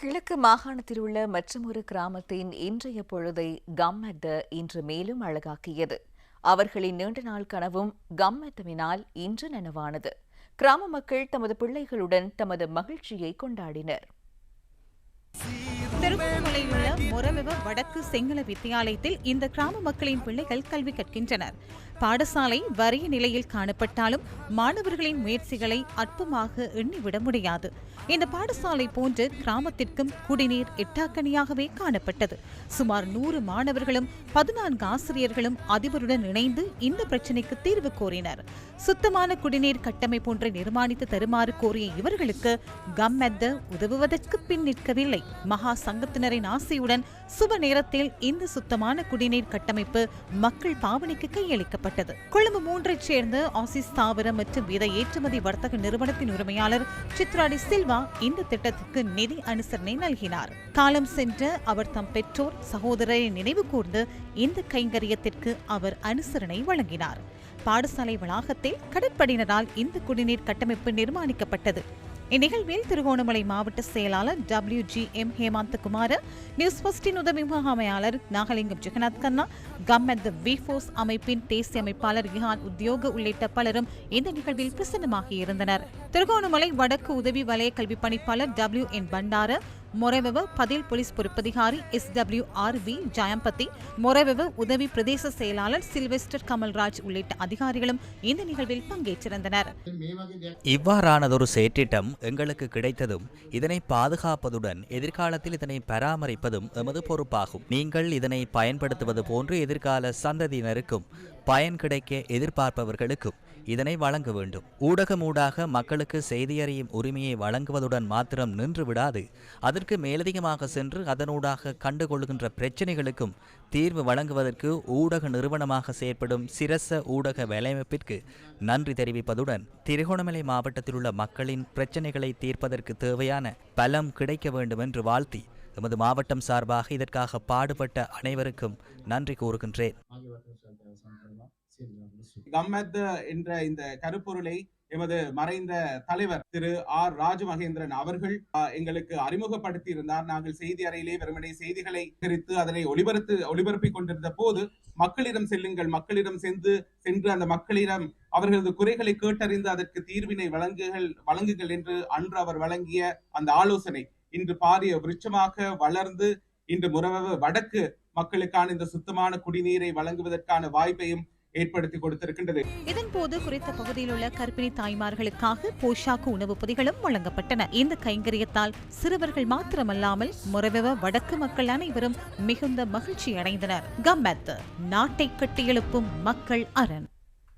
கிழக்கு மாகாணத்தில் உள்ள மற்றொரு கிராமத்தின் இன்றைய பொழுதை கம்மட்ட இன்று மேலும் அழகாக்கியது. அவர்களின் நீண்ட நாள் கனவும் கம்மட்டமினால் இன்று நனவானது. கிராம மக்கள் தமது பிள்ளைகளுடன் தமது மகிழ்ச்சியை கொண்டாடினர். திருவண்ணாமலையில் உள்ள மொரவெவ வடக்கு செங்கல வித்தியாலயத்தில் இந்த கிராம மக்களின் பிள்ளைகள் கல்வி கற்கின்றனர். பாடசாலை வறிய நிலையில் காணப்பட்டாலும் மாணவர்களின் முயற்சிகளை அற்பமாக எண்ணிவிட முடியாது. இந்த பாடசாலை போன்று கிராமத்திற்கும் குடிநீர் எட்டாக்கணியாகவே காணப்பட்டது. சுமார் நூறு மாணவர்களும் பதினான்கு ஆசிரியர்களும் அதிபருடன் இணைந்து இந்த பிரச்சினைக்கு தீர்வு கோரினர் சுத்தமான குடிநீர் கட்டமைப்பு ஒன்றை நிர்மாணித்து தருமாறு கோரிய இவர்களுக்கு கம்மெத்த உதவுவதற்கு பின் நிற்கவில்லை. மகா சங்கத்தினரின் ஆசையுடன் சுப நேரத்தில் இந்த சுத்தமான குடிநீர் கட்டமைப்பு மக்கள் பாவனைக்கு கையளிக்கப்பட்டது. கொழும்பு மூன்றைச் சேர்ந்த ஆசிஸ் தாவரம் மற்றும் விதை ஏற்றுமதி வர்த்தக நிறுவனத்தின் உரிமையாளர் சித்ராடி சில்வா இந்த திட்டத்திற்கு நிதி அனுசரணை நல்கினார். காலம் சென்ற அவர் தம் பெற்றோர் சகோதரரை நினைவு கூர்ந்து இந்த கைங்கரியத்திற்கு அவர் அனுசரணை வழங்கினார். பாடசாலை வளாகத்தில் கடற்படையினரால் இந்த குடிநீர் கட்டமைப்பு நிர்மாணிக்கப்பட்டது. இந்நிகழ்வில் திருகோணமலை மாவட்ட செயலாளர் W G M Hemanthakumar news பஸ்டின் உதவி முகாமையாளர் நாகலிங்கம் ஜெகநாத் கண்ணா கம்மெத் த விஃபோர்ஸ் அமைப்பின் தேசிய அமைப்பாளர் இஹான் உத்தியோக உள்ளிட்ட பலரும் இந்த நிகழ்வில் பிரசன்னமாகியிருந்தனர் திருகோணமலை வடக்கு உதவி வலய கல்வி பணிப்பாளர் டபிள்யூ என் பண்டார மொரவெவ பதில் police பொறுப்பதிகாரி S W R V Jayampathi Morawewa உதவி பிரதேச செயலாளர் சில்வெஸ்டர் கமல்ராஜ் உள்ளிட்ட அதிகாரிகளும் இந்த நிகழ்வில் பங்கேற்றிருந்தனர். இவ்வாறானதொரு செயற்றிட்டம் எங்களுக்கு கிடைத்ததும் இதனை பாதுகாப்பதுடன் எதிர்காலத்தில் இதனை பராமரிப்பதும் எமது பொறுப்பாகும். நீங்கள் இதனை பயன்படுத்துவது போன்று எதிர்கால சந்ததியினருக்கும் பயன் கிடைக்க எதிர்பார்ப்பவர்களுக்கும் இதனை வழங்க வேண்டும். ஊடகமூடாக மக்களுக்கு செய்தியறியும் உரிமையை வழங்குவதுடன் மாத்திரம் நின்று விடாது. அதற்கு மேலதிகமாக சென்று அதனூடாக கண்டுகொள்கின்ற பிரச்சினைகளுக்கும் தீர்வு வழங்குவதற்கு ஊடக நிறுவனமாக செயற்படும் சிரச ஊடக வேலையமைப்பிற்கு நன்றி தெரிவிப்பதுடன் திருகோணமலை மாவட்டத்தில் உள்ள மக்களின் பிரச்சினைகளை தீர்ப்பதற்கு தேவையான பலம் கிடைக்க வேண்டும் என்று வாழ்த்தி எமது மாவட்டம் சார்பாக இதற்காக பாடுபட்ட அனைவருக்கும் நன்றி கூறுகின்றேன். கம்மத் என்ற இந்த கருப்பொருளை எமது மறைந்த தலைவர் திரு ஆர் ராஜமகேந்திரன் அவர்கள் எங்களுக்கு அறிமுகப்படுத்தி இருந்தார் நாங்கள் செய்தி அறையிலே வெறுமனே செய்திகளை தெரித்து அதனை ஒளிபரத்து ஒளிபரப்பிக் கொண்டிருந்த போது மக்களிடம் செல்லுங்கள் மக்களிடம் சென்று சென்று அந்த மக்களிடம் அவர்களது குறைகளை கேட்டறிந்து அதற்கு தீர்வினை வழங்குகள் வழங்குங்கள் என்று அன்று அவர் வழங்கிய அந்த ஆலோசனை. இன்று பாரிய விருட்சமாக வளர்ந்து இன்று முறவ வடக்கு மக்களுக்கான இந்த சுத்தமான குடிநீரை வழங்குவதற்கான வாய்ப்பையும் ஏற்படுத்தி கொடுத்திருக்கின்றது. இதன்போது குறித்த பகுதியில் உள்ள கர்ப்பிணி தாய்மார்களுக்காக போஷாக்கு உணவுப் பொதிகளும் வழங்கப்பட்டன. இந்த கைங்கரியத்தால் சிறுவர்கள் மாத்திரமல்லாமல் முறவெவ வடக்கு மக்கள் அனைவரும் மிகுந்த மகிழ்ச்சி அடைந்தனர் கம்மத் நாட்டை கட்டியெழுப்பும் மக்கள் அரண்.